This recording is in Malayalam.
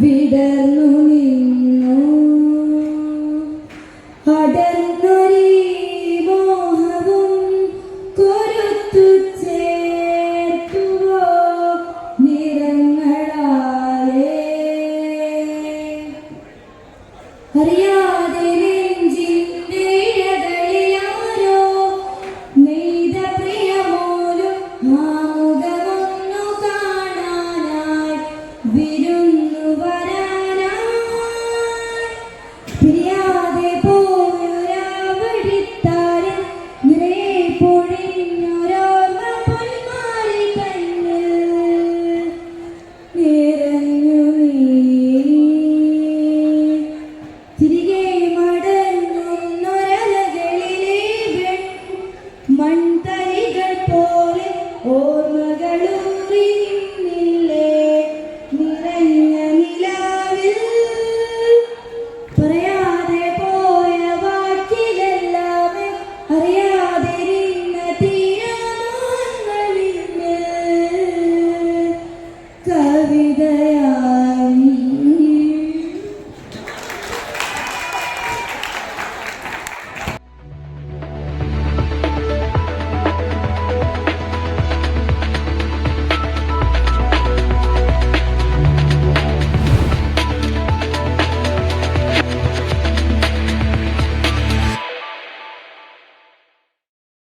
വിടർന്നു നിന്നു. അടർന്നൊരീ മോഹവും കൊരുത്തു ചേർത്തുവോ നിറങ്ങളാലേ. അറിയാ പോലെ ഓർമ്മകളും